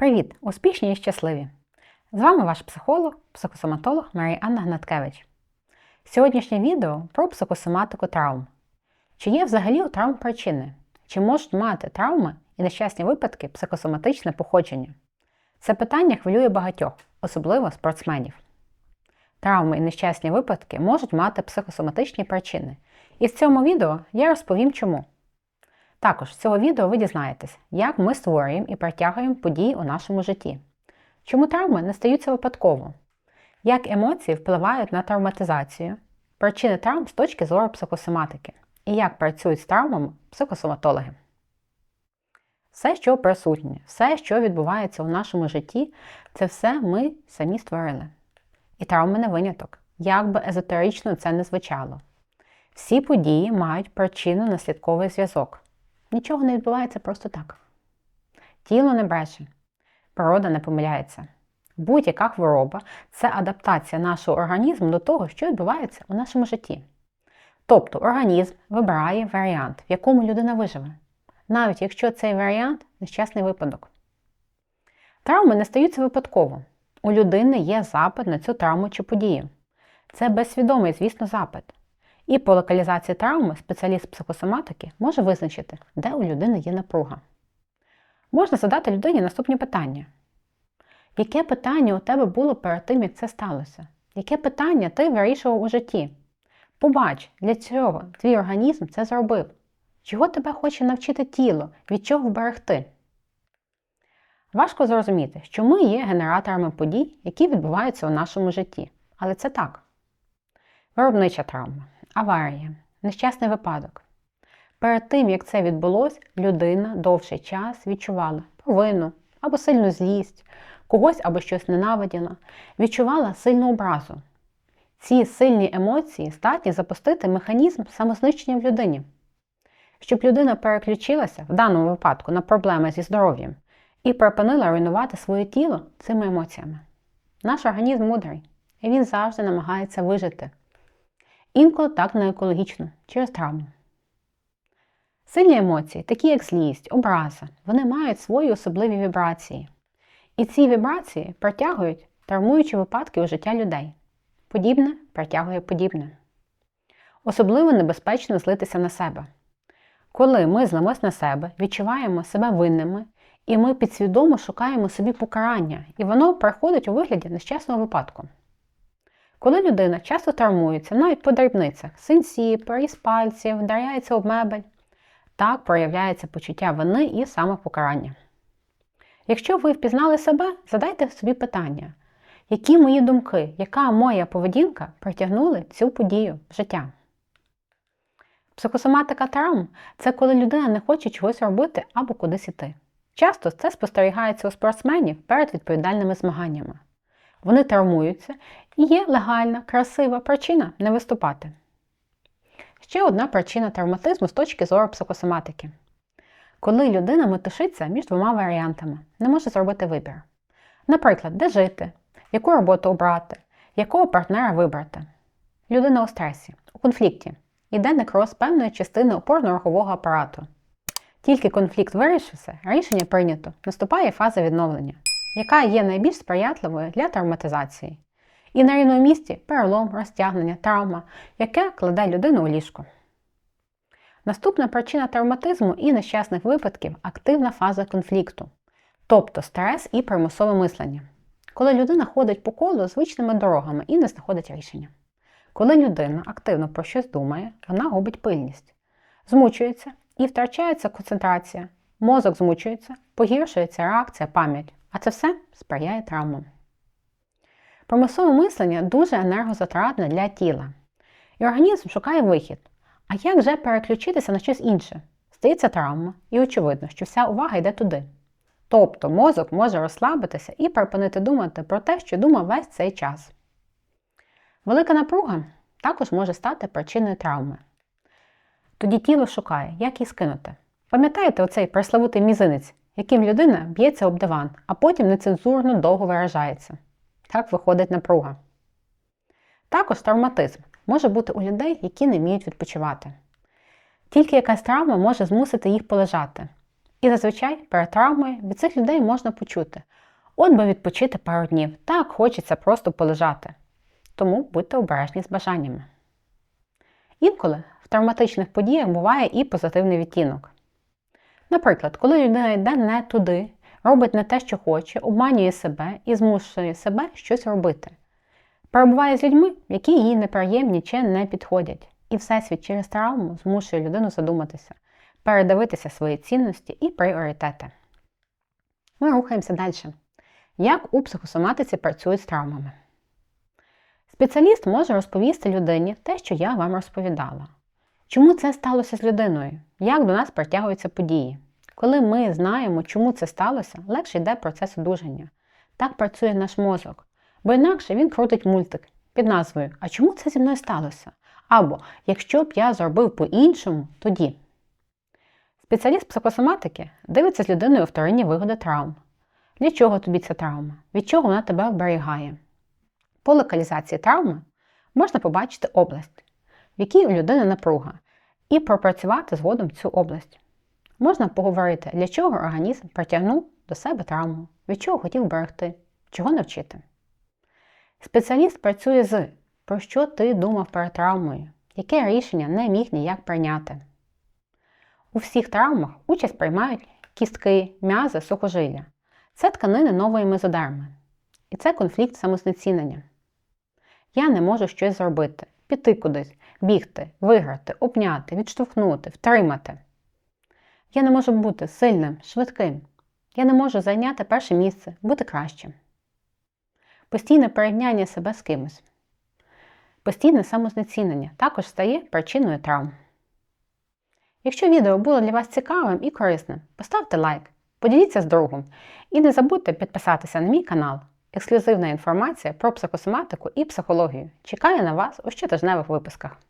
Привіт! Успішні і щасливі! З вами ваш психолог, психосоматолог Марія Анна Гнаткевич. Сьогоднішнє відео про психосоматику травм. Чи є взагалі у травм причини? Чи можуть мати травми і нещасні випадки психосоматичне походження? Це питання хвилює багатьох, особливо спортсменів. Травми і нещасні випадки можуть мати психосоматичні причини. І в цьому відео я розповім чому. Також з цього відео ви дізнаєтесь, як ми створюємо і притягуємо події у нашому житті, чому травми не стаються випадково, як емоції впливають на травматизацію, причини травм з точки зору психосоматики і як працюють з травмами психосоматологи. Все, що присутнє, все, що відбувається у нашому житті, це все ми самі створили. І травми не виняток, як би езотерично це не звучало. Всі події мають причинно-наслідковий зв'язок. Нічого не відбувається просто так. Тіло не бреше, природа не помиляється. Будь-яка хвороба це адаптація нашого організму до того, що відбувається у нашому житті. Тобто організм вибирає варіант, в якому людина виживе, навіть якщо цей варіант нещасний випадок. Травми не стаються випадково. У людини є запит на цю травму чи подію. Це безсвідомий, звісно, запит. І по локалізації травми спеціаліст психосоматики може визначити, де у людини є напруга. Можна задати людині наступні питання. Яке питання у тебе було перед тим, як це сталося? Яке питання ти вирішував у житті? Побач, для цього твій організм це зробив. Чого тебе хоче навчити тіло, від чого вберегти? Важко зрозуміти, що ми є генераторами подій, які відбуваються у нашому житті. Але це так. Виробнича травма, аварія, нещасний випадок. Перед тим, як це відбулося, людина довший час відчувала провину або сильну злість, когось або щось ненавиділа, відчувала сильну образу. Ці сильні емоції здатні запустити механізм самознищення в людині. Щоб людина переключилася в даному випадку на проблеми зі здоров'ям і припинила руйнувати своє тіло цими емоціями. Наш організм мудрий, і він завжди намагається вижити. Інколи так не екологічно, через травму. Сильні емоції, такі як злість, образа, вони мають свої особливі вібрації. І ці вібрації притягують травмуючі випадки у життя людей. Подібне притягує подібне. Особливо небезпечно злитися на себе. Коли ми злимось на себе, відчуваємо себе винними, і ми підсвідомо шукаємо собі покарання, і воно приходить у вигляді нещасного випадку. Коли людина часто травмується, навіть по дрібницях, синці, поріз пальців, вдаряється об мебель, так проявляється почуття вини і самопокарання. Якщо ви впізнали себе, задайте собі питання, які мої думки, яка моя поведінка притягнули цю подію в життя? Психосоматика травм це коли людина не хоче чогось робити або кудись іти. Часто це спостерігається у спортсменів перед відповідальними змаганнями. Вони травмуються є легальна, красива причина не виступати. Ще одна причина травматизму з точки зору психосоматики. Коли людина метушиться між двома варіантами, не може зробити вибір. Наприклад, де жити, яку роботу обрати, якого партнера вибрати. Людина у стресі, у конфлікті, іде некроз певної частини опорно-рухового апарату. Тільки конфлікт вирішився, рішення прийнято, наступає фаза відновлення, яка є найбільш сприятливою для травматизації. І на рівному місці перелом, розтягнення, травма, яке кладе людину у ліжко. Наступна причина травматизму і нещасних випадків активна фаза конфлікту, тобто стрес і примусове мислення. Коли людина ходить по колу звичними дорогами і не знаходить рішення. Коли людина активно про щось думає, вона губить пильність, змучується і втрачається концентрація, мозок змучується, погіршується реакція, пам'ять, а це все сприяє травмам. Промислове мислення дуже енергозатратне для тіла. І організм шукає вихід. А як же переключитися на щось інше? Стається травма, і очевидно, що вся увага йде туди. Тобто мозок може розслабитися і припинити думати про те, що думав весь цей час. Велика напруга також може стати причиною травми. Тоді тіло шукає, як її скинути. Пам'ятаєте оцей пресловутий мізинець, яким людина б'ється об диван, а потім нецензурно довго виражається. Так виходить напруга. Також травматизм може бути у людей, які не вміють відпочивати. Тільки якась травма може змусити їх полежати, І зазвичай перед травмою від цих людей можна почути: от би відпочити пару днів, так хочеться просто полежати. Тому будьте обережні з бажаннями. Інколи в травматичних подіях буває і позитивний відтінок. Наприклад, коли людина йде не туди, робить не те, що хоче, обманює себе і змушує себе щось робити. Перебуває з людьми, які їй неприємні чи не підходять, і Всесвіт через травму змушує людину задуматися, передивитися свої цінності і пріоритети. Ми рухаємося далі. Як у психосоматиці працюють з травмами? Спеціаліст може розповісти людині те, що я вам розповідала. Чому це сталося з людиною? Як до нас притягуються події? Коли ми знаємо, чому це сталося, легше йде процес одужання. Так працює наш мозок. Бо інакше він крутить мультик під назвою А чому це зі мною сталося? Або Якщо б я зробив по-іншому, тоді. Спеціаліст психосоматики дивиться з людиною вторинні вигоди травм. Для чого тобі ця травма? Від чого вона тебе вберігає? По локалізації травми можна побачити область, в якій у людини напруга, і пропрацювати згодом цю область. Можна поговорити, для чого організм притягнув до себе травму, від чого хотів берегти, чого навчити. Спеціаліст працює з про що ти думав перед травмою, яке рішення не міг ніяк прийняти. У всіх травмах участь приймають кістки, м'язи, сухожилля. Це тканини нової мезодерми. І це конфлікт самознецінення. Я не можу щось зробити, піти кудись, бігти, виграти, обняти, відштовхнути, втримати. Я не можу бути сильним, швидким. Я не можу зайняти перше місце, бути кращим. Постійне порівняння себе з кимось. Постійне самознецінення також стає причиною травм. Якщо відео було для вас цікавим і корисним, поставте лайк, поділіться з другом і не забудьте підписатися на мій канал. Ексклюзивна інформація про психосоматику і психологію чекає на вас у щотижневих випусках.